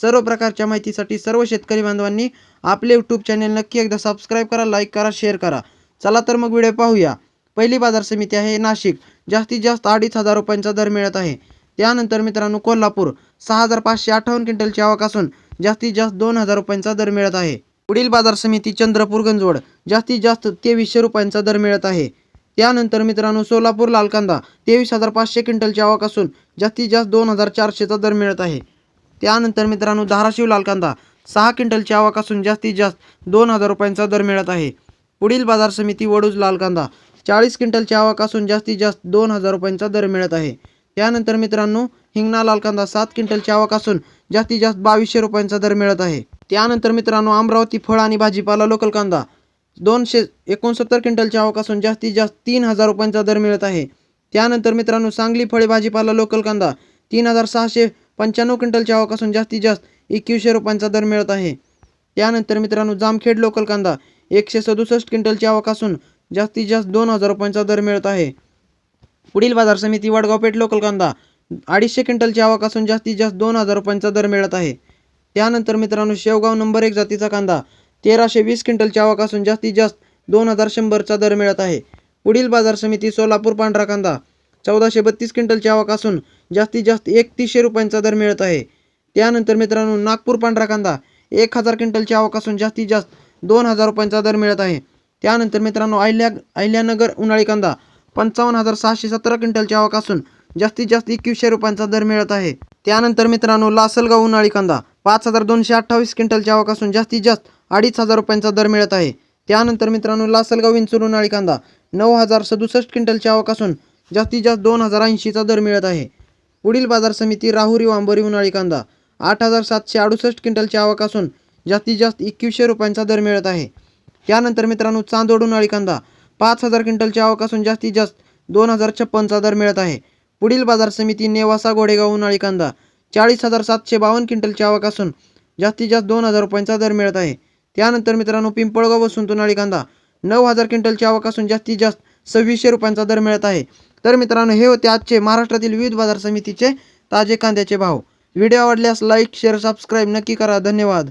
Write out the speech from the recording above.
सर्व प्रकारच्या माहितीसाठी सर्व शेतकरी बांधवांनी आपले यूट्यूब चॅनल नक्की एकदा सबस्क्राईब करा लाईक करा शेअर करा. चला तर मग व्हिडिओ पाहूया. पहिली बाजार समिती आहे नाशिक. जास्तीत जास्त अडीच हजार रुपयांचा दर मिळत आहे. त्यानंतर मित्रांनो कोल्हापूर सहा हजार पाचशे अठ्ठावन्न क्विंटलची आवक असून जास्तीत जास्त दोन हजार रुपयांचा दर मिळत आहे. पुढील बाजार समिती चंद्रपूर गंजवड. जास्तीत जास्त तेवीसशे रुपयांचा दर मिळत आहे. त्यानंतर मित्रांनो सोलापूर लालकांदा तेवीस हजार पाचशे क्विंटलची आवक असून जास्तीत जास्त दोन हजार चारशेचा दर मिळत आहे. त्यानंतर मित्रांनो धाराशिव लाल कांदा सहा क्विंटलची आवक असून जास्तीत जास्त दोन हजार रुपयांचा दर मिळत आहे. पुढील बाजार समिती वडूज लाल कांदा चाळीस क्विंटलची आवक असून जास्तीत जास्त दोन हजार रुपयांचा दर मिळत आहे. त्यानंतर मित्रांनो हिंगणा लाल कांदा सात क्विंटलची आवक असून जास्तीत जास्त बावीसशे रुपयांचा दर मिळत आहे. त्यानंतर मित्रांनो अमरावती फळ आणि भाजीपाला लोकल कांदा दोनशे एकोणसत्तर क्विंटलची आवक असून जास्तीत जास्त तीन हजार रुपयांचा दर मिळत आहे. त्यानंतर मित्रांनो सांगली फळे भाजीपाला लोकल कांदा तीन हजार सहाशे पंच्याण्णव क्विंटलची आवक असून जास्तीत जास्त एकवीसशे रुपयांचा दर मिळत आहे. त्यानंतर मित्रांनो जामखेड लोकल कांदा एकशे सदुसष्ट क्विंटलची आवक असून जास्तीत जास्त दोन हजार रुपयांचा दर मिळत आहे. पुढील बाजार समिती वडगाव पेठ लोकल कांदा अडीचशे क्विंटलची आवक असून जास्तीत जास्त दोन हजार रुपयांचा दर मिळत आहे. त्यानंतर मित्रांनो शेवगाव नंबर एक जातीचा कांदा तेराशे वीस क्विंटलची आवक असून जास्तीत जास्त दोन हजार शंभरचा दर मिळत आहे. पुढील बाजार समिती सोलापूर पांढरा कांदा चौदाशे बत्तीस क्विंटलची आवक असून जास्तीत जास्त एकतीसशे रुपयांचा दर मिळत आहे. त्यानंतर मित्रांनो नागपूर पांढरा कांदा एक हजार क्विंटलची आवक असून जास्तीत जास्त दोन हजार रुपयांचा दर मिळत आहे. त्यानंतर मित्रांनो अहिल्या अहिल्यानगर उन्हाळी कांदा पंचावन्न हजार सहाशे सतरा क्विंटलची आवक असून जास्तीत जास्त एकवीसशे रुपयांचा दर मिळत आहे. त्यानंतर मित्रांनो लासलगाव उन्हाळी कांदा पाच हजार दोनशे अठ्ठावीस क्विंटलची आवक असून जास्तीत जास्त अडीच हजार रुपयांचा दर मिळत आहे. त्यानंतर मित्रांनो लासलगाव विंचूर उन्हाळी कांदा नऊ हजार सदुसष्ट क्विंटलची आवक असून जास्तीत जास्त दोन हजार ऐंशीचा दर मिळत आहे. पुढील बाजार समिती राहुरी वांबोरी उन्हाळी कांदा. आठ हजार सातशे अडुसष्ट क्विंटलची आवक असून जास्तीत जास्त एकवीसशे रुपयांचा दर मिळत आहे. त्यानंतर मित्रांनो चांदोड उन्हाळी कांदा. पाच हजार क्विंटलची आवक असून जास्तीत जास्त दोन हजार छप्पनचा दर मिळत आहे. पुढील बाजार समिती नेवासा गोडेगाव उन्हाळी कांदा. चाळीस हजार सातशे बावन्न क्विंटलची आवक असून जास्तीत जास्त दोन हजार रुपयांचा दर मिळत आहे. त्यानंतर मित्रांनो पिंपळगाव वसंत उन्हाळी कांदा. नऊ हजार क्विंटलची आवक असून जास्तीत जास्त सव्वीसशे रुपयांचा दर मिळत आहे. तर मित्रांनो हे होते आजचे महाराष्ट्रातील विविध बाजार समितीचे ताजे कांद्याचे भाव. व्हिडिओ आवडल्यास लाईक शेअर सबस्क्राईब नक्की करा. धन्यवाद.